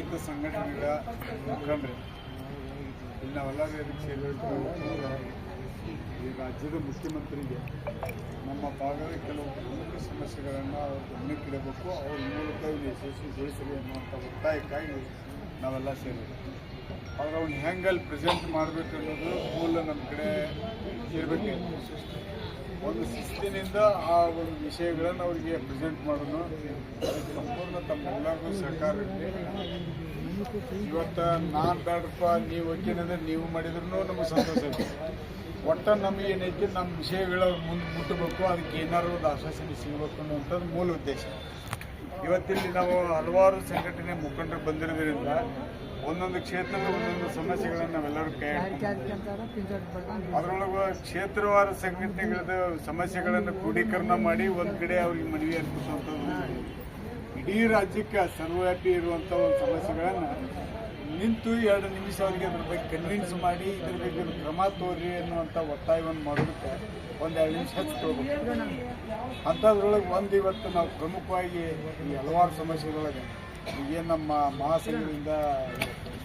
ರೈತ ಸಂಘಟನೆಗಳ ಮುಖಂಡರು ಇಲ್ಲಿ ನಾವೆಲ್ಲ ಸೇರಬೇಕು ಈ ರಾಜ್ಯದ ಮುಖ್ಯಮಂತ್ರಿಗೆ ನಮ್ಮ ಭಾಗದ ಕೆಲವು ಪ್ರಮುಖ ಸಮಸ್ಯೆಗಳನ್ನು ಅವರು ಗಮನಕ್ಕಿಡಬೇಕು. ಅವ್ರ ಮೂಲಕ ಇಲ್ಲಿ ಯಶಸ್ವಿಗೊಳಿಸಲಿ ಅನ್ನುವಂಥ ಒತ್ತಾಯಕ್ಕಾಗಿ ನಾವೆಲ್ಲ ಸೇರಿದ್ವಿ. ಆದರೆ ಅವ್ನು ಹೆಂಗೆ ಅಲ್ಲಿ ಪ್ರೆಸೆಂಟ್ ಮಾಡಬೇಕು ಅನ್ನೋದು ಮೂಲ ನಮ್ಮ ಕಡೆ ಇರಬೇಕು ಒಂದು ಶಿಸ್ತಿನಿಂದ ಆ ಒಂದು ವಿಷಯಗಳನ್ನು ಅವರಿಗೆ ಪ್ರೆಸೆಂಟ್ ಮಾಡೋದು. ಸಂಪೂರ್ಣ ತಮ್ಮೆಲ್ಲರಿಗೂ ಸಹಕಾರ ಸರ್ಕಾರ ಇವತ್ತು ನಾನು ಬೇಡಪ್ಪ ನೀವು ಹೊಕ್ಕೇನಂದ್ರೆ ನೀವು ಮಾಡಿದ್ರು ನಮಗೆ ಸಂತೋಷ ಇದೆ. ಒಟ್ಟು ನಮಗೆ ಏನೈತಿ ನಮ್ಮ ವಿಷಯಗಳ ಮುಂದೆ ಮುಟ್ಟಬೇಕು ಅದಕ್ಕೆ ಏನಾದ್ರು ಒಂದು ಆಶ್ವಾಸನೆ ಸಿಗಬೇಕು ಅನ್ನುವಂಥದ್ದು ಮೂಲ ಉದ್ದೇಶ. ಇವತ್ತಿಲ್ಲಿ ನಾವು ಹಲವಾರು ಸಂಘಟನೆ ಮುಖಂಡರು ಬಂದಿರೋದ್ರಿಂದ ಒಂದೊಂದು ಕ್ಷೇತ್ರದ ಒಂದೊಂದು ಸಮಸ್ಯೆಗಳನ್ನು ನಾವೆಲ್ಲರೂ ಕೈ ಅದರೊಳಗೆ ಕ್ಷೇತ್ರವಾರ ಸಂಘಟನೆಗಳದ ಸಮಸ್ಯೆಗಳನ್ನು ಕ್ರೋಢೀಕರಣ ಮಾಡಿ ಒಂದು ಕಡೆ ಅವ್ರಿಗೆ ಮನವಿ ಅರ್ಪಿಸುವಂಥದ್ದು. ಇಡೀ ರಾಜ್ಯಕ್ಕೆ ಸರ್ವವ್ಯಾಪಿ ಇರುವಂಥ ಒಂದು ಸಮಸ್ಯೆಗಳನ್ನು ನಿಂತು ಎರಡು ನಿಮಿಷ ಅವರಿಗೆ ಅದ್ರ ಬಗ್ಗೆ ಕನ್ವಿನ್ಸ್ ಮಾಡಿ, ಇದ್ರ ಬಗ್ಗೆ ಕ್ರಮ ತೋರಿ ಅನ್ನುವಂಥ ಒತ್ತಾಯವನ್ನು ಮಾಡೋದಕ್ಕೆ ಒಂದು ಎರಡು ನಿಮಿಷ ಹಚ್ಕೊಳ್ಬೇಕು ಅಂಥದ್ರೊಳಗೆ ಒಂದು ಇವತ್ತು ನಾವು ಪ್ರಮುಖವಾಗಿ ಈ ಹಲವಾರು ಸಮಸ್ಯೆಗಳೊಳಗೆ ಏನು ನಮ್ಮ ಮಹಾಸಂಘದಿಂದ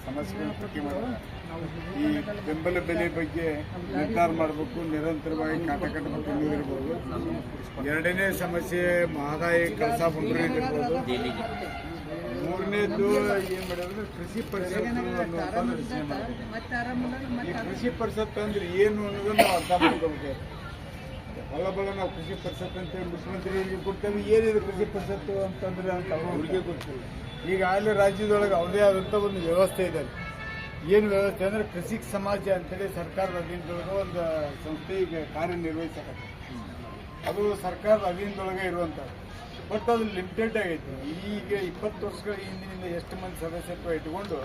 ಸಮಸ್ಯೆಗಳನ್ನು ಪಟ್ಟಿ ಮಾಡಿದ್ರೆ, ಈ ಬೆಂಬಲ ಬೆಲೆ ಬಗ್ಗೆ ನಿರ್ಧಾರ ಮಾಡಬೇಕು, ನಿರಂತರವಾಗಿ ಕಾಟ ಕಟ್ಟಬೇಕು ಇರ್ಬೋದು ಎರಡನೇ ಸಮಸ್ಯೆ ಮಹದಾಯಿ ಕಳಸ ಬಂದಿರ್ಬೋದು ಮೂರನೇದು ಏನು ಮಾಡಿದ್ರೆ? ಕೃಷಿ ಪರಿಷತ್ ಈ ಕೃಷಿ ಪರಿಷತ್ ಅಂದ್ರೆ ಏನು ಅನ್ನೋದನ್ನ ನಾವು ಅರ್ಥ ಮಾಡ್ಕೋಬೇಕು ಬಲ ಬಲ ನಾವು ಕೃಷಿ ಪರಿಷತ್ ಅಂತೇಳಿ ಮುಖ್ಯಮಂತ್ರಿಗಳಿಗೆ ಕೊಡ್ತೇವೆ. ಏನಿದೆ ಕೃಷಿ ಪರಿಷತ್ತು ಅಂತಂದ್ರೆ ಅಂತ ಅವ್ರಿಗೆ ಈಗ ಈಗಾಗಲೇ ರಾಜ್ಯದೊಳಗೆ ಅವ್ರದೇ ಆದಂಥ ಒಂದು ವ್ಯವಸ್ಥೆ ಇದೆ ಏನು ವ್ಯವಸ್ಥೆ ಅಂದರೆ ಕೃಷಿ ಸಮಾಜ ಅಂತೇಳಿ ಸರ್ಕಾರದ ಅಧೀನದೊಳಗೆ ಒಂದು ಸಂಸ್ಥೆ ಈಗ ಕಾರ್ಯನಿರ್ವಹಿಸಕತ್ತೆ ಅದು ಸರ್ಕಾರದ ಅಧೀನದೊಳಗೆ ಇರುವಂಥದ್ದು. ಬಟ್ ಅದು ಲಿಮಿಟೆಡ್ ಆಗೈತಿ ಈಗ ಇಪ್ಪತ್ತು ವರ್ಷಗಳ ಹಿಂದಿನಿಂದ ಎಷ್ಟು ಮಂದಿ ಸದಸ್ಯತ್ವ ಇಟ್ಕೊಂಡು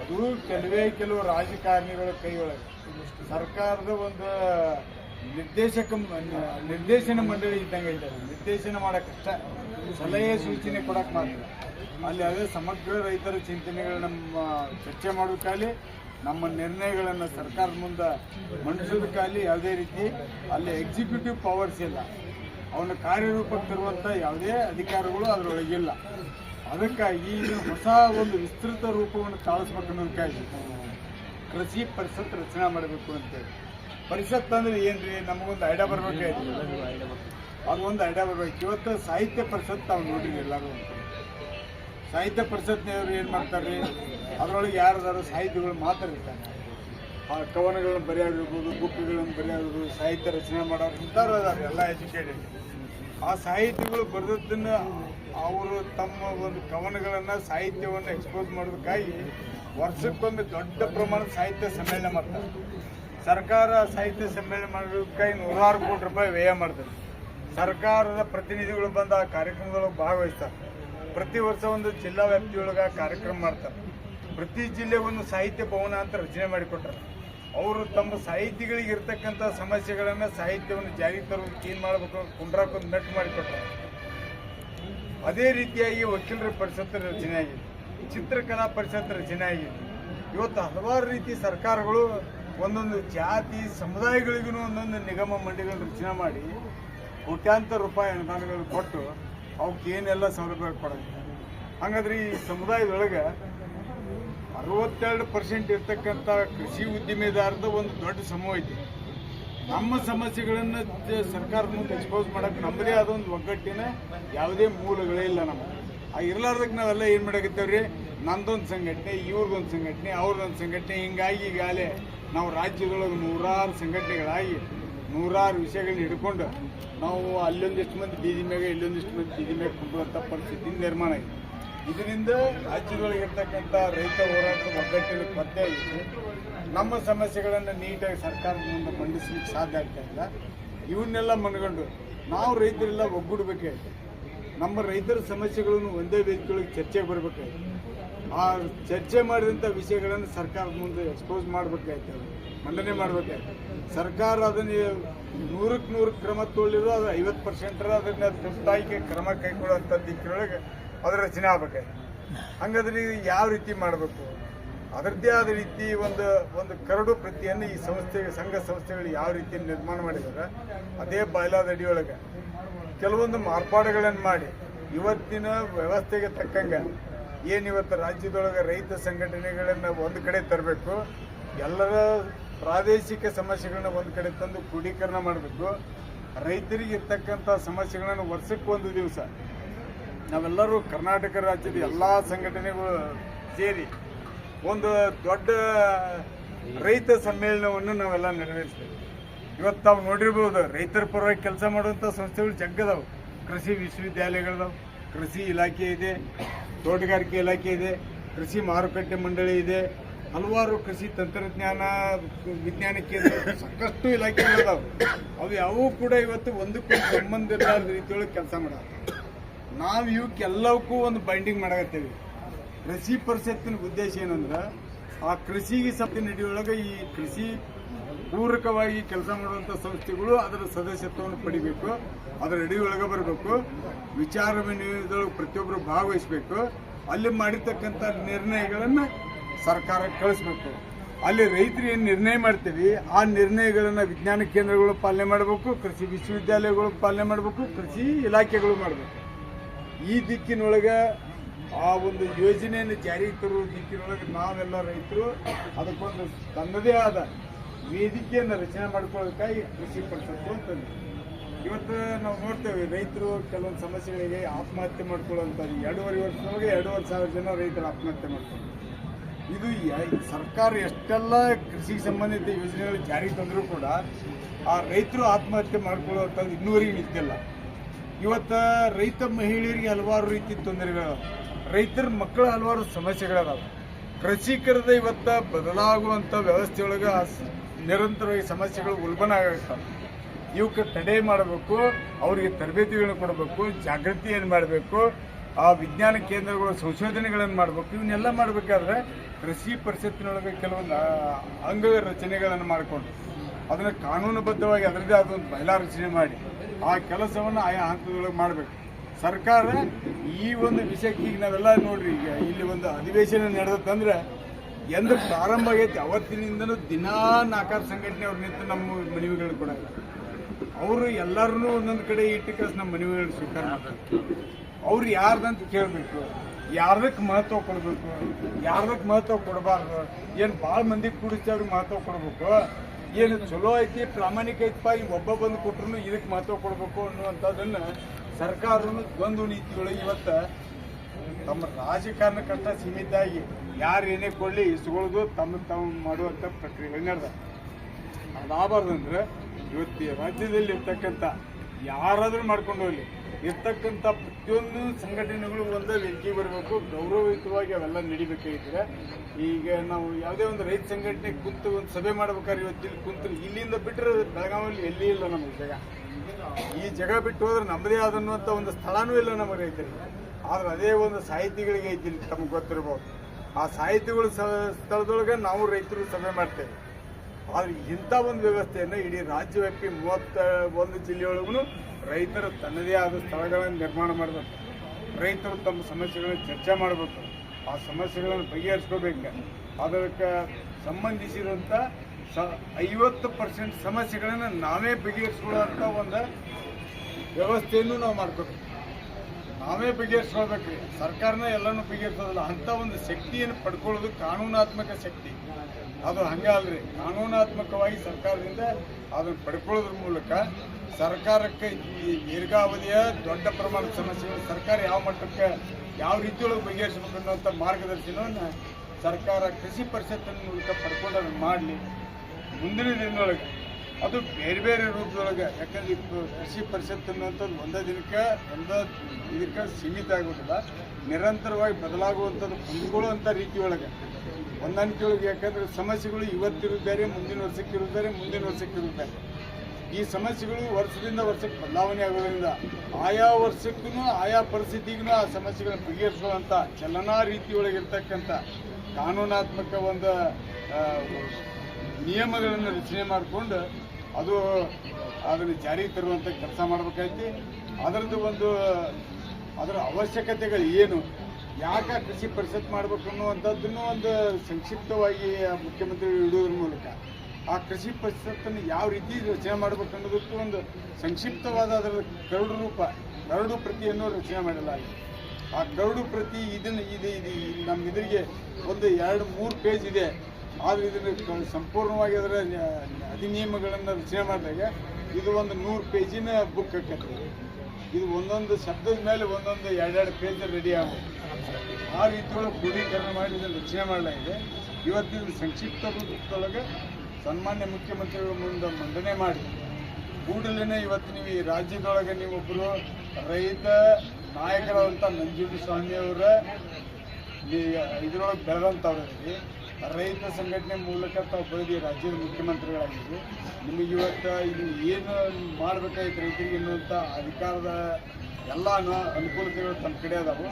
ಅದು ಕೆಲವೇ ಕೆಲವು ರಾಜಕಾರಣಿಗಳ ಕೈಯೊಳಗೆ. ಸರ್ಕಾರದ ಒಂದು ನಿರ್ದೇಶಕ ನಿರ್ದೇಶನ ಮಂಡಳಿ ಇದ್ದಂಗೆ ಹೇಳ್ತಾರೆ ನಿರ್ದೇಶನ ಮಾಡೋಕ್ಕಷ್ಟ ಕಷ್ಟ ಸಲಹೆ ಸೂಚನೆ ಕೊಡಕ್ಕೆ ಮಾಡಿಲ್ಲ ಅಲ್ಲಿ ಅದೇ ಸಮಗ್ರ ರೈತರ ಚಿಂತನೆಗಳು ನಮ್ಮ ಚರ್ಚೆ ಮಾಡೋಕ್ಕಾಗಲಿ ನಮ್ಮ ನಿರ್ಣಯಗಳನ್ನು ಸರ್ಕಾರದ ಮುಂದೆ ಮಂಡಿಸೋದಕ್ಕಾಗಲಿ ಯಾವುದೇ ರೀತಿ ಅಲ್ಲಿ ಎಕ್ಸಿಕ್ಯೂಟಿವ್ ಪವರ್ಸ್ ಇಲ್ಲ. ಅವನ ಕಾರ್ಯರೂಪಕ್ಕೆ ಯಾವುದೇ ಅಧಿಕಾರಗಳು ಅದರೊಳಗಿಲ್ಲ. ಅದಕ್ಕಾಗಿ ಹೊಸ ಒಂದು ವಿಸ್ತೃತ ರೂಪವನ್ನು ತಾಳಿಸ್ಬೇಕನ್ನೋದಕ್ಕಾಗಿ ಕೃಷಿ ಪರಿಷತ್ ರಚನೆ ಮಾಡಬೇಕು ಅಂತೇಳಿ ಪರಿಷತ್ ಏನು ರೀ ನಮಗೊಂದು ಐಡಿಯಾ ಬರ್ಬೇಕಾಯ್ತು ಅದೊಂದು ಐಡಿಯಾ ಬರ್ಬೇಕು. ಇವತ್ತು ಸಾಹಿತ್ಯ ಪರಿಷತ್ ಅವ್ರು ನೋಡಿರಿ ಎಲ್ಲರೂ ಸಾಹಿತ್ಯ ಪರಿಷತ್ನವರು ಏನು ಮಾಡ್ತಾರೆ ಅದರೊಳಗೆ ಯಾರಾದರೂ ಸಾಹಿತಿಗಳು ಮಾತಾಡಿರ್ತಾರೆ ಆ ಕವನಗಳನ್ನು ಬರೆಯೋದಿರ್ಬೋದು ಬುಕ್ಗಳನ್ನು ಬರೆಯೋದು ಸಾಹಿತ್ಯ ರಚನೆ ಮಾಡೋರು ಇಂಥವ್ರು ಅದಾರೆ ಎಲ್ಲ ಎಜುಕೇಟೆಡ್. ಆ ಸಾಹಿತಿಗಳು ಬರೆದದ್ದನ್ನು ಅವರು ತಮ್ಮ ಒಂದು ಕವನಗಳನ್ನು, ಸಾಹಿತ್ಯವನ್ನು ಎಕ್ಸ್ಪೋಸ್ ಮಾಡೋದಕ್ಕಾಗಿ ವರ್ಷಕ್ಕೊಮ್ಮೆ ದೊಡ್ಡ ಪ್ರಮಾಣದ ಸಾಹಿತ್ಯ ಸಮ್ಮೇಳನ ಮಾಡ್ತಾರೆ. ಸರ್ಕಾರ ಸಾಹಿತ್ಯ ಸಮ್ಮೇಳನ ಮಾಡೋದಕ್ಕಾಗಿ ನೂರಾರು ಕೋಟಿ ರೂಪಾಯಿ ವ್ಯಯ ಮಾಡ್ತಾರೆ. ಸರ್ಕಾರದ ಪ್ರತಿನಿಧಿಗಳು ಬಂದು ಆ ಕಾರ್ಯಕ್ರಮದೊಳಗೆ ಭಾಗವಹಿಸ್ತಾರೆ. ಪ್ರತಿ ವರ್ಷ ಒಂದು ಜಿಲ್ಲಾ ವ್ಯಾಪ್ತಿಯೊಳಗೆ ಕಾರ್ಯಕ್ರಮ ಮಾಡ್ತಾರೆ. ಪ್ರತಿ ಜಿಲ್ಲೆ ಒಂದು ಸಾಹಿತ್ಯ ಭವನ ಅಂತ ರಚನೆ ಮಾಡಿಕೊಟ್ಟಾರೆ ಅವರು ತಮ್ಮ ಸಾಹಿತಿಗಳಿಗೆ ಇರ್ತಕ್ಕಂಥ ಸಮಸ್ಯೆಗಳನ್ನು ಸಾಹಿತ್ಯವನ್ನು ಜಾರಿಗೆ ತರೋದಕ್ಕೆ ಏನು ಮಾಡಬೇಕು ಕುಂಡ್ರಾಕೊಂದು ಮಾಡಿ ಕೊಟ್ರೆ ಅದೇ ರೀತಿಯಾಗಿ ವಕೀಲರ ಪರಿಷತ್ ರಚನೆ ಆಗಿದೆ. ಚಿತ್ರಕಲಾ ಪರಿಷತ್ ರಚನೆ ಆಗಿದೆ. ಇವತ್ತು ಹಲವಾರು ರೀತಿ ಸರ್ಕಾರಗಳು ಒಂದೊಂದು ಜಾತಿ, ಸಮುದಾಯಗಳಿಗೂ ಒಂದೊಂದು ನಿಗಮ ಮಂಡಳಿಗಳನ್ನು ರಚನೆ ಮಾಡಿ ಕೋಟ್ಯಾಂತರ ರೂಪಾಯಿ ಅನುದಾನಗಳನ್ನು ಕೊಟ್ಟು ಅವಕ್ಕೆ ಏನೆಲ್ಲ ಸೌಲಭ್ಯ ಕೊಡೋದು. ಹಾಗಾದ್ರೆ ಈ ಸಮುದಾಯದೊಳಗೆ ಅರವತ್ತೆರಡು ಪರ್ಸೆಂಟ್ ಇರ್ತಕ್ಕಂಥ ಕೃಷಿ ಉದ್ದಿಮೆದಾರದ ಒಂದು ದೊಡ್ಡ ಸಮೂಹ ಐತಿ. ನಮ್ಮ ಸಮಸ್ಯೆಗಳನ್ನು ಸರ್ಕಾರ ಮುಂದೆ ಎಕ್ಸ್ಪೋಸ್ ಮಾಡಕ್ಕೆ ನಮ್ಮದೇ ಆದ ಒಂದು ಒಗ್ಗಟ್ಟಿನ ಯಾವುದೇ ಮೂಲಗಳೇ ಇಲ್ಲ ನಮಗೆ. ಆ ಇರ್ಲಾರ್ದಕ್ಕೆ ನಾವೆಲ್ಲ ಏನು ಮಾಡಾಕತ್ತೇವ್ರಿ? ನಂದೊಂದು ಸಂಘಟನೆ, ಇವ್ರದೊಂದು ಸಂಘಟನೆ, ಅವ್ರದೊಂದು ಸಂಘಟನೆ. ಹಿಂಗಾಗಿ ಈಗಾಗಲೇ ನಾವು ರಾಜ್ಯದೊಳಗೆ ನೂರಾರು ಸಂಘಟನೆಗಳಾಗಿ ನೂರಾರು ವಿಷಯಗಳನ್ನ ಹಿಡ್ಕೊಂಡು ನಾವು ಅಲ್ಲೊಂದಿಷ್ಟು ಮಂದಿ ಬೀದಿ ಮ್ಯಾಗ ಇಲ್ಲೊಂದಿಷ್ಟು ಮಂದಿ ಬೀದಿ ಮ್ಯಾಗ ಕುಂಬುವಂಥ ಪರಿಸ್ಥಿತಿ ನಿರ್ಮಾಣ ಆಗಿದೆ. ಇದರಿಂದ ರಾಜ್ಯದೊಳಗೆ ಇರ್ತಕ್ಕಂಥ ರೈತ ಹೋರಾಟದ ಒಗ್ಗಟ್ಟಿನ ಪತ್ತೆ ಆಗಿದೆ ನಮ್ಮ ಸಮಸ್ಯೆಗಳನ್ನು ನೀಟಾಗಿ ಸರ್ಕಾರದ ಮುಂದೆ ಮಂಡಿಸ್ಲಿಕ್ಕೆ ಸಾಧ್ಯ ಆಗ್ತಾ ಇಲ್ಲ. ಇವನ್ನೆಲ್ಲ ಮನಗಂಡು ನಾವು ರೈತರೆಲ್ಲ ಒಗ್ಗೂಡ್ಬೇಕಾಯ್ತು. ನಮ್ಮ ರೈತರ ಸಮಸ್ಯೆಗಳನ್ನು ಒಂದೇ ವೇದಿಕೆಯೊಳಗೆ ಚರ್ಚೆಗೆ ಬರಬೇಕಾಯ್ತು. ಆ ಚರ್ಚೆ ಮಾಡಿದಂಥ ವಿಷಯಗಳನ್ನು ಸರ್ಕಾರದ ಮುಂದೆ ಎಕ್ಸ್ಪೋಸ್ ಮಾಡಬೇಕಾಯ್ತು. ಮಂಡನೆ ಮಾಡಬೇಕಾಯ್ತು. ಸರ್ಕಾರ ಅದನ್ನು ನೂರಕ್ಕೆ ನೂರು ಕ್ರಮ ತೊಗೊಳ್ಳಿರೋ ಅದು ಐವತ್ತು ಪರ್ಸೆಂಟರ ಅದನ್ನು ತುರ್ತಾಗಿ ಕ್ರಮ ಕೈಗೊಳ್ಳುವಂಥ ದಿಕ್ಕಿನೊಳಗೆ ಅದರ ರಚನೆ ಆಗ್ಬೇಕಾಯ್ತು. ಹಂಗಾದ್ರೆ ಯಾವ ರೀತಿ ಮಾಡಬೇಕು? ಅದರದ್ದೇ ಆದ ರೀತಿ ಒಂದು ಒಂದು ಕರಡು ಪ್ರತಿಯನ್ನು ಈ ಸಂಸ್ಥೆ ಸಂಘ ಸಂಸ್ಥೆಗಳು ಯಾವ ರೀತಿ ನಿರ್ಮಾಣ ಮಾಡಿದ್ದಾರೆ, ಅದೇ ಬಾಯ್ಲಾದ ಅಡಿಯೊಳಗೆ. ಕೆಲವೊಂದು ಮಾರ್ಪಾಡುಗಳನ್ನು ಮಾಡಿ, ಇವತ್ತಿನ ವ್ಯವಸ್ಥೆಗೆ ತಕ್ಕಂಗೆ ಏನಿವತ್ತು ರಾಜ್ಯದೊಳಗೆ ರೈತ ಸಂಘಟನೆಗಳನ್ನು ಒಂದು ಕಡೆ ತರಬೇಕು, ಎಲ್ಲರ ಪ್ರಾದೇಶಿಕ ಸಮಸ್ಯೆಗಳನ್ನ ಒಂದು ಕಡೆ ತಂದು ಕ್ರೋಢೀಕರಣ ಮಾಡಬೇಕು, ರೈತರಿಗೆ ಇರ್ತಕ್ಕಂಥ ಸಮಸ್ಯೆಗಳನ್ನು ವರ್ಷಕ್ಕೆ ಒಂದು ದಿವಸ. ನಾವೆಲ್ಲರೂ ಕರ್ನಾಟಕ ರಾಜ್ಯದ ಎಲ್ಲ ಸಂಘಟನೆಗಳು ಸೇರಿ ಒಂದು ದೊಡ್ಡ ರೈತ ಸಮ್ಮೇಳನವನ್ನು ನಾವೆಲ್ಲ ನೆರವೇರಿಸ್ತೇವೆ. ಇವತ್ತು ತಾವು ನೋಡಿರ್ಬೋದು, ರೈತರ ಪರವಾಗಿ ಕೆಲಸ ಮಾಡುವಂಥ ಸಂಸ್ಥೆಗಳು ಜಗ್ಗದವು. ಕೃಷಿ ವಿಶ್ವವಿದ್ಯಾಲಯಗಳದಾವು, ಕೃಷಿ ಇಲಾಖೆ ಇದೆ, ತೋಟಗಾರಿಕೆ ಇಲಾಖೆ ಇದೆ, ಕೃಷಿ ಮಾರುಕಟ್ಟೆ ಮಂಡಳಿ ಇದೆ, ಹಲವಾರು ಕೃಷಿ ತಂತ್ರಜ್ಞಾನ, ವಿಜ್ಞಾನ ಕೇಂದ್ರ ಸಾಕಷ್ಟು ಇಲಾಖೆಗಳಿದಾವೆ. ಅವು ಯಾವೂ ಕೂಡ ಇವತ್ತು ಒಂದಕ್ಕೊಂದು ಸಂಬಂಧ ಇರಲಾರ್ದ ರೀತಿಯೊಳಗೆ ಕೆಲಸ ಮಾಡೋದು ನಾವು ಇವಕ್ಕೆಲ್ಲವಕ್ಕೂ ಒಂದು ಬೈಂಡಿಂಗ್ ಮಾಡಕತ್ತೇವೆ. ಕೃಷಿ ಪರಿಷತ್ತಿನ ಉದ್ದೇಶ ಏನಂದ್ರೆ, ಆ ಕೃಷಿಗೆ ಸತ್ಯ ನಡೆಯೊಳಗೆ ಈ ಕೃಷಿ ಪೂರಕವಾಗಿ ಕೆಲಸ ಮಾಡುವಂಥ ಸಂಸ್ಥೆಗಳು ಅದರ ಸದಸ್ಯತ್ವವನ್ನು ಪಡಿಬೇಕು, ಅದರ ಅಡಿಯೊಳಗೆ ಬರಬೇಕು, ವಿಚಾರ ವಿನಿಮಯದೊಳಗೆ ಪ್ರತಿಯೊಬ್ಬರು ಭಾಗವಹಿಸಬೇಕು, ಅಲ್ಲಿ ಮಾಡಿರ್ತಕ್ಕಂಥ ನಿರ್ಣಯಗಳನ್ನು ಸರ್ಕಾರಕ್ಕೆ ಕಳಿಸ್ಬೇಕು. ಅಲ್ಲಿ ರೈತರು ಏನು ನಿರ್ಣಯ ಮಾಡ್ತೀವಿ, ಆ ನಿರ್ಣಯಗಳನ್ನು ವಿಜ್ಞಾನ ಕೇಂದ್ರಗಳು ಪಾಲನೆ ಮಾಡಬೇಕು, ಕೃಷಿ ವಿಶ್ವವಿದ್ಯಾಲಯಗಳು ಪಾಲನೆ ಮಾಡಬೇಕು, ಕೃಷಿ ಇಲಾಖೆಗಳು ಮಾಡಬೇಕು. ಈ ದಿಕ್ಕಿನೊಳಗೆ ಆ ಒಂದು ಯೋಜನೆಯನ್ನು ಜಾರಿಗೆ ತರುವ ದಿಕ್ಕಿನೊಳಗೆ ನಾವೆಲ್ಲ ರೈತರು ಅದಕ್ಕೊಂದು ತನ್ನದೇ ಆದ ವೇದಿಕೆಯನ್ನು ರಚನೆ ಮಾಡ್ಕೊಳ್ಳೋದಕ್ಕಾಗಿ ಕೃಷಿ ಅಂತಂದು ಇವತ್ತು ನಾವು ನೋಡ್ತೇವೆ ರೈತರು ಕೆಲವೊಂದು ಸಮಸ್ಯೆಗಳಿಗೆ ಆತ್ಮಹತ್ಯೆ ಮಾಡ್ಕೊಳ್ಳೋಂಥದ್ದು. ಎರಡೂವರೆ ವರ್ಷದೊಳಗೆ ಎರಡೂವರೆ ಸಾವಿರ ಜನ ರೈತರು ಆತ್ಮಹತ್ಯೆ ಮಾಡ್ತಾರೆ ಇದು ಸರ್ಕಾರ ಎಷ್ಟೆಲ್ಲ ಕೃಷಿಗೆ ಸಂಬಂಧಿತ ಯೋಜನೆಗಳು ಜಾರಿಗೆ ತಂದರೂ ಕೂಡ ಆ ರೈತರು ಆತ್ಮಹತ್ಯೆ ಮಾಡ್ಕೊಳ್ಳುವಂಥದ್ದು ಇನ್ನೂವರೆಗೆ ನಿಂತಿಲ್ಲ ಇವತ್ತು ರೈತ ಮಹಿಳೆಯರಿಗೆ ಹಲವಾರು ರೀತಿ ತೊಂದರೆಗಳು ರೈತರ ಮಕ್ಕಳ ಹಲವಾರು ಸಮಸ್ಯೆಗಳದಾವೆ. ಕೃಷಿಕರದ ಇವತ್ತ ಬದಲಾಗುವಂಥ ವ್ಯವಸ್ಥೆಯೊಳಗೆ ನಿರಂತರವಾಗಿ ಸಮಸ್ಯೆಗಳು ಉಲ್ಬಣ ಆಗಿರ್ತವೆ ಇವಕ್ಕೆ ತಡೆ ಮಾಡಬೇಕು, ಅವರಿಗೆ ತರಬೇತಿಗಳನ್ನು ಕೊಡಬೇಕು, ಜಾಗೃತಿಯನ್ನು ಮಾಡಬೇಕು, ಆ ವಿಜ್ಞಾನ ಕೇಂದ್ರಗಳು ಸಂಶೋಧನೆಗಳನ್ನು ಮಾಡಬೇಕು ಇವನ್ನೆಲ್ಲ ಮಾಡಬೇಕಾದ್ರೆ ಕೃಷಿ ಪರಿಷತ್ತಿನೊಳಗೆ ಕೆಲವೊಂದು ಅಂಗ ರಚನೆಗಳನ್ನು ಮಾಡಿಕೊಂಡು. ಅದನ್ನು ಕಾನೂನುಬದ್ಧವಾಗಿ ಅದರದೇ ಆದ ಒಂದು ಮಹಿಳಾ ರಚನೆ ಮಾಡಿ ಆ ಕೆಲಸವನ್ನು ಆಯಾ ಹಂತದೊಳಗೆ ಮಾಡಬೇಕು. ಸರ್ಕಾರ ಈ ಒಂದು ವಿಷಯಕ್ಕೆ ಈಗ ನಾವೆಲ್ಲ ನೋಡ್ರಿ, ಈಗ ಇಲ್ಲಿ ಒಂದು ಅಧಿವೇಶನ ನಡೆದತ್ತಂದ್ರೆ ಎಂದು ಪ್ರಾರಂಭ ಆಗೈತಿ. ಅವತ್ತಿನಿಂದನೂ ದಿನಾ ನಾಕಾರ ಸಂಘಟನೆ ಅವ್ರು ನಿಂತು ನಮ್ಮ ಮನವಿಗಳು ಕೂಡ ಅವರು ಎಲ್ಲರನ್ನೂ ಒಂದೊಂದು ಕಡೆ ಇಟ್ಟು ಕಳಿಸ್ ನಮ್ಮ ಮನವಿಗಳು ಸ್ವೀಕಾರ ಮಾಡ್ತಾರೆ ಅವ್ರು ಯಾರ್ದಂತ ಕೇಳಬೇಕು. ಯಾರ್ದಕ್ಕೆ ಮಹತ್ವ ಕೊಡಬೇಕು? ಯಾರ್ದಕ್ಕೆ ಮಹತ್ವ ಕೊಡಬಾರ್ದು? ಏನು ಭಾಳ ಮಂದಿ ಅವ್ರಿಗೆ ಮಹತ್ವ ಕೊಡಬೇಕು? ಏನು ಚಲೋ ಐತಿ, ಪ್ರಾಮಾಣಿಕ ಐತಪ್ಪ ಪಾ ಒಬ್ಬ ಬಂದು ಕೊಟ್ರು ಇದಕ್ಕೆ ಮಹತ್ವ ಕೊಡಬೇಕು ಅನ್ನುವಂಥದ್ದನ್ನು ಸರ್ಕಾರನು ಒಂದು ನೀತಿಗಳು ಇವತ್ತು ತಮ್ಮ ರಾಜಕಾರಣಕ್ಕಂತ ಸೀಮಿತ ಆಗಿ ಯಾರು ಏನೇ ಕೊಡಲಿ ಇಸ್ಕೊಳ್ಳೋದು ತಮ್ಮ ತಮ್ಮ ಮಾಡುವಂಥ ಪ್ರಕ್ರಿಯೆಗಳು ನಡೆದ ಅದಾಗಬಾರ್ದು ಅಂದ್ರೆ ಇವತ್ತು ರಾಜ್ಯದಲ್ಲಿ ಇರ್ತಕ್ಕಂಥ ಯಾರಾದರೂ ಮಾಡ್ಕೊಂಡು ಹೋಗ್ಲಿ, ಇರ್ತಕ್ಕಂಥ ಪ್ರತಿಯೊಂದು ಸಂಘಟನೆಗಳು ಒಂದೇ ವೇದಿಕೆ ಬರಬೇಕು, ಗೌರವಯುತವಾಗಿ ಅವೆಲ್ಲ ನಡಿಬೇಕಾಗಿದ್ರೆ ಈಗ ನಾವು ಯಾವುದೇ ಒಂದು ರೈತ ಸಂಘಟನೆ ಕುಂತು ಒಂದು ಸಭೆ ಮಾಡ್ಬೇಕಾದ್ರೆ ಇವತ್ತು ಕುಂತು ಇಲ್ಲಿಂದ ಬಿಟ್ಟರೆ ಬೆಳಗಾವಿಯಲ್ಲಿ ಎಲ್ಲಿ ಇಲ್ಲ ನಮಗೆ ಜಾಗ. ಈ ಜಾಗ ಬಿಟ್ಟು ಹೋದ್ರೆ ನಮ್ಮದೇ ಆದನ್ನುವಂಥ ಒಂದು ಸ್ಥಳನೂ ಇಲ್ಲ ನಮ್ಮ ರೈತರಿಗೆ. ಆದ್ರೆ ಅದೇ ಒಂದು ಸಾಹಿತಿಗಳಿಗೆ ಐತಿ ತಮಗೆ ಗೊತ್ತಿರ್ಬೋದು. ಆ ಸಾಹಿತಿಗಳ ಸ್ಥಳದೊಳಗೆ ನಾವು ರೈತರು ಸಭೆ ಮಾಡ್ತೇವೆ. ಆದ್ರೆ ಇಂಥ ಒಂದು ವ್ಯವಸ್ಥೆಯನ್ನು ಇಡೀ ರಾಜ್ಯವ್ಯಾಪಿ ಮೂವತ್ತ ಒಂದು ಜಿಲ್ಲೆಯೊಳಗೂ ರೈತರು ತನ್ನದೇ ಆದ ಸ್ಥಳಗಳನ್ನು ನಿರ್ಮಾಣ ಮಾಡಬೇಕು. ರೈತರು ತಮ್ಮ ಸಮಸ್ಯೆಗಳನ್ನು ಚರ್ಚೆ ಮಾಡಬೇಕು. ಆ ಸಮಸ್ಯೆಗಳನ್ನು ಬಗೆಹರಿಸ್ಕೋಬೇಕು. ಅದಕ್ಕೆ ಸಂಬಂಧಿಸಿದಂಥ ಸ ಐವತ್ತು ಪರ್ಸೆಂಟ್ ಸಮಸ್ಯೆಗಳನ್ನು ನಾವೇ ಬಗೆಹರಿಸ್ಕೊಳ್ಳುವಂಥ ಒಂದು ವ್ಯವಸ್ಥೆಯನ್ನು ನಾವು ಮಾಡ್ಕೋಬೇಕು ನಾವೇ ಬಗೆಹರಿಸ್ಕೊಳ್ಬೇಕ್ರಿ ಸರ್ಕಾರನ ಎಲ್ಲನೂ ಬಗೆಹರಿಸೋದಿಲ್ಲ. ಅಂಥ ಒಂದು ಶಕ್ತಿಯನ್ನು ಪಡ್ಕೊಳ್ಳೋದು ಕಾನೂನಾತ್ಮಕ ಶಕ್ತಿ. ಅದು ಹಂಗಲ್ರಿ ಕಾನೂನಾತ್ಮಕವಾಗಿ ಸರ್ಕಾರದಿಂದ ಅದನ್ನು ಪಡ್ಕೊಳ್ಳೋದ್ರ ಮೂಲಕ ಸರ್ಕಾರಕ್ಕೆ ಈ ದೀರ್ಘಾವಧಿಯ ದೊಡ್ಡ ಪ್ರಮಾಣದ ಸಮಸ್ಯೆಗಳು ಸರ್ಕಾರ ಯಾವ ಮಟ್ಟಕ್ಕೆ ಯಾವ ರೀತಿಯೊಳಗೆ ಬಗೆಹರಿಸಬೇಕು ಅನ್ನೋಂಥ ಮಾರ್ಗದರ್ಶನವನ್ನು ಸರ್ಕಾರ ಕೃಷಿ ಪರಿಷತ್ತಿನ ಮೂಲಕ ಪಡ್ಕೊಂಡು ಮಾಡಲಿ. ಮುಂದಿನ ದಿನದೊಳಗೆ, ಅದು ಬೇರೆ ಬೇರೆ ರೂಪದೊಳಗೆ, ಯಾಕಂದ್ರೆ ಕೃಷಿ ಪರಿಷತ್ ಅನ್ನುವಂಥದ್ದು ಒಂದೇ ದಿನಕ್ಕೆ, ಒಂದೇ ಇದಕ್ಕೆ ಸೀಮಿತ ಆಗೋದಿಲ್ಲ, ನಿರಂತರವಾಗಿ ಬದಲಾಗುವಂಥದ್ದು ಹೊಂದ್ಕೊಳ್ಳುವಂಥ ರೀತಿಯೊಳಗೆ. ಹೊಂದಾಣಿಕೆ ಒಳಗೆ ಯಾಕಂದ್ರೆ ಸಮಸ್ಯೆಗಳು ಇವತ್ತಿರುತ್ತಾರೆ, ಮುಂದಿನ ವರ್ಷಕ್ಕೆ ಇರುತ್ತಾರೆ ಮುಂದಿನ ವರ್ಷಕ್ಕೆ ಇರುತ್ತಾರೆ ಈ ಸಮಸ್ಯೆಗಳು ವರ್ಷದಿಂದ ವರ್ಷಕ್ಕೆ ಬದಲಾವಣೆ ಆಗೋದ್ರಿಂದ ಆಯಾ ವರ್ಷಕ್ಕೂ ಆಯಾ ಪರಿಸ್ಥಿತಿಗೂ ಆ ಸಮಸ್ಯೆಗಳನ್ನು ಬಗೆಹರಿಸುವಂಥ ಚಲನಾ ರೀತಿಯೊಳಗಿರ್ತಕ್ಕಂಥ ಕಾನೂನಾತ್ಮಕ ಒಂದು ನಿಯಮಗಳನ್ನು ರಚನೆ ಮಾಡಿಕೊಂಡು ಅದು ಅದನ್ನು ಜಾರಿಗೆ ತರುವಂಥ ಕೆಲಸ ಮಾಡಬೇಕಾಯ್ತಿ. ಅದರದ್ದು ಒಂದು ಅದರ ಅವಶ್ಯಕತೆಗಳು ಏನು? ಯಾಕೆ ಕೃಷಿ ಪರಿಷತ್ ಮಾಡಬೇಕು ಅನ್ನುವಂಥದ್ದನ್ನು ಒಂದು ಸಂಕ್ಷಿಪ್ತವಾಗಿ ಮುಖ್ಯಮಂತ್ರಿ ಇಡುವುದ್ರ ಮೂಲಕ. ಆ ಕೃಷಿ ಪರಿಷತ್ತನ್ನು ಯಾವ ರೀತಿ ರಚನೆ ಮಾಡಬೇಕು ಅನ್ನೋದಕ್ಕೂ ಒಂದು ಸಂಕ್ಷಿಪ್ತವಾದ ಅದರ ಕರಡು ರೂಪ ಕರಡು ಪ್ರತಿಯನ್ನು ರಚನೆ ಮಾಡಲಾಗಿದೆ. ಆ ಕರಡು ಪ್ರತಿ ಇದನ್ನು ಇದು ಇದು ನಮ್ಮ ಇದರಿಗೆ ಒಂದು ಎರಡು ಮೂರು ಪೇಜ್ ಇದೆ. ಆದರೆ ಇದನ್ನು ಸಂಪೂರ್ಣವಾಗಿ ಅದರ ಅಧಿನಿಯಮಗಳನ್ನು ರಚನೆ ಮಾಡಿದಾಗ ಇದು ಒಂದು ನೂರು ಪೇಜಿನ ಬುಕ್ ಆಕೈತಿ ಇದು ಒಂದೊಂದು ಶಬ್ದದ ಮೇಲೆ ಒಂದೊಂದು ಎರಡೆರಡು ಪೇಜ್ ರೆಡಿ ಆಗುತ್ತೆ. ಆ ರೀತಿಯೊಳಗೆ ಕ್ರೋಢೀಕರಣ ಮಾಡಿ ಇದನ್ನು ರಚನೆ ಮಾಡಲಾಗಿದೆ. ಇವತ್ತಿನ ಸಂಕ್ಷಿಪ್ತ ರೂಪದೊಳಗೆ ಸನ್ಮಾನ್ಯ ಮುಖ್ಯಮಂತ್ರಿಗಳ ಮುಂದೆ ಮಂಡನೆ ಮಾಡಿ. ಕೂಡಲೇ ಇವತ್ತು ನೀವು ಈ ರಾಜ್ಯದೊಳಗೆ ನೀವೊಬ್ಬರು ರೈತ, ನಾಯಕರಾದಂಥ ನಂಜುಂಡ ಸ್ವಾಮಿಯವರ ಇದರೊಳಗೆ ಬೆಳೆದಂಥವ್ರಿಗೆ ರೈತ ಸಂಘಟನೆ ಮೂಲಕ ತಾವು ಬೆಳೆದು ರಾಜ್ಯದ ಮುಖ್ಯಮಂತ್ರಿಗಳಾಗಿದ್ದು, ನಿಮಗೆ ಇವತ್ತು ಇದು ಏನು ಮಾಡಬೇಕಾಗಿತ್ತು ರೈತರಿಗೆ ಎನ್ನುವಂಥ ಅಧಿಕಾರದ ಎಲ್ಲ ಅನು- ಅನುಕೂಲತೆಗಳು ತಮ್ಮ ಕಡೆ ಅದಾವು.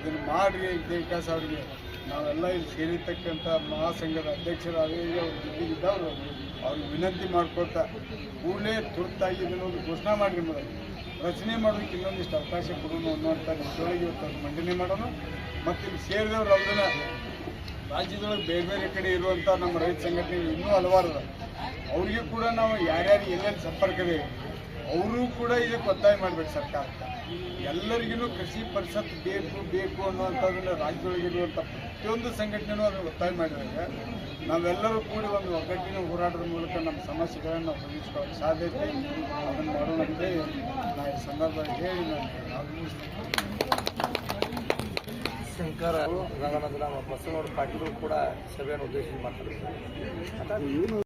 ಇದನ್ನು ಮಾಡಿ ವಿಕಾಸ ಅವರಿಗೆ. ನಾವೆಲ್ಲ ಇಲ್ಲಿ ಸೇರಿರ್ತಕ್ಕಂಥ ಮಹಾಸಂಘದ ಅಧ್ಯಕ್ಷರಾಗಿ ಅವರು ಅವ್ರಿಗೆ ವಿನಂತಿ ಮಾಡ್ಕೊಳ್ತಾ ಕೂಡಲೇ ತುರ್ತಾಗಿ ಇದನ್ನೊಂದು ಘೋಷಣೆ ಮಾಡಿರಿ ಮೊದಲು ರಚನೆ ಮಾಡೋದಕ್ಕೆ ಇನ್ನೊಂದಿಷ್ಟು ಅವಕಾಶ ಕೊಡೋಣ ಅನ್ನುವಂಥ ನಿಟ್ಟಿನೊಳಗೆ ಇವತ್ತು ಮಂಡನೆ ಮಾಡೋಣ. ಮತ್ತು ಇಲ್ಲಿ ಸೇರಿದವರು ಅದನ್ನ ರಾಜ್ಯದೊಳಗೆ ಬೇರೆ ಬೇರೆ ಕಡೆ ಇರುವಂಥ ನಮ್ಮ ರೈತ ಸಂಘಟನೆಗಳು ಇನ್ನೂ ಹಲವಾರು. ಅವ್ರಿಗೂ ಕೂಡ ನಾವು ಯಾರ್ಯಾರು ಎಲ್ಲೆಲ್ಲಿ ಸಂಪರ್ಕವೇ ಅವರು ಕೂಡ ಇದಕ್ಕೆ ಒತ್ತಾಯ ಮಾಡ್ಬೇಕು ಸರ್ಕಾರ. ಎಲ್ಲರಿಗೂ ಕೃಷಿ ಪರಿಷತ್ ಬೇಕು ಬೇಕು ಅನ್ನುವಂಥದ್ದನ್ನ ರಾಜ್ಯದೊಳಗಿರುವಂಥ ಪ್ರತಿಯೊಂದು ಸಂಘಟನೆನೂ ಅದನ್ನು ಒತ್ತಾಯ ಮಾಡಿದಾಗ ನಾವೆಲ್ಲರೂ ಕೂಡಿ ಒಂದು ಒಗ್ಗಟ್ಟಿನ ಹೋರಾಟದ ಮೂಲಕ ನಮ್ಮ ಸಮಸ್ಯೆಗಳನ್ನು ನಾವು ಸಲ್ಲಿಸ್ಕೊಳ್ಳೋಕೆ ಸಾಧ್ಯತೆ ಅದನ್ನು ಮಾಡೋಣ ಅಂತ ಈ ಸಂದರ್ಭದಲ್ಲಿ ಹೇಳಿ ನಾನು. ರಂಗನಾಥ ರಂಗನಾಥನ ಬಸವನಗೌಡ ಪಾಟೀಲ್ ಕೂಡ ಸಭೆಯನ್ನು ಉದ್ದೇಶಿಸಿ ಮಾತಾಡಿದ್ದಾರೆ